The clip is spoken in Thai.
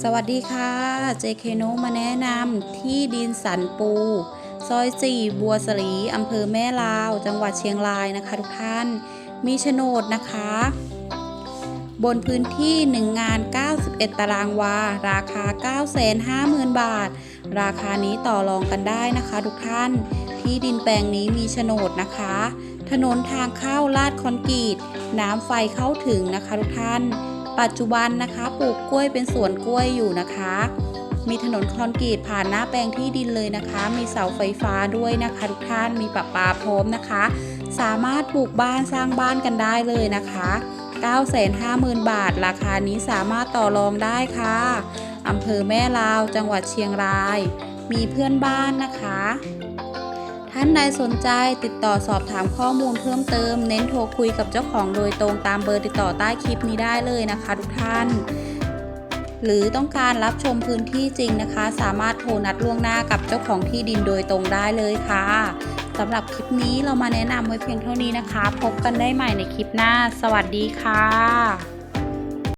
สวัสดีค่ะ JK โนมาแนะนำที่ดินสันปู ซอย 4 บัวสลีอำเภอแม่ลาว จังหวัดเชียงรายนะคะทุกท่าน มีโฉนดนะคะ บนพื้นที่ 1 งาน 91 ตารางวา ราคา 950,000 บาท ราคานี้ต่อรองกันได้นะคะทุกท่าน ที่ดินแปลงนี้มีโฉนดนะคะ ถนนทางเข้าลาดคอนกรีต น้ำไฟเข้าถึงนะคะทุกท่าน ปัจจุบันนะคะปลูกกล้วยเป็นสวนกล้วยอยู่นะคะ มีถนนคอนกรีตผ่านหน้าแปลงที่ดินเลยนะคะ มีเสาไฟฟ้าด้วยนะคะทุกท่านมีปะปาพร้อมนะคะ สามารถปลูกบ้านสร้างบ้านกันได้เลยนะคะ950,000 บาท ราคานี้สามารถต่อรองได้ค่ะอำเภอแม่ลาว จังหวัดเชียงราย มีเพื่อนบ้านนะคะานใดสนใจติดต่อสอบถามข้อมูลเพิ่มเติม เน้นโทรคุยกับเจ้าของโดยตรงตามเบอร์ติดต่อใต้คลิปนี้ได้เลยนะคะ ทุกท่าน หรือต้องการรับชมพื้นที่จริงนะคะ สามารถโทรนัดล่วงหน้ากับเจ้าของที่ดินโดยตรงได้เลยค่ะสำหรับคลิปนี้เรามาแนะนำไว้เพียงเท่านี้นะคะ พบกันได้ใหม่ในคลิปหน้า สวัสดีค่ะ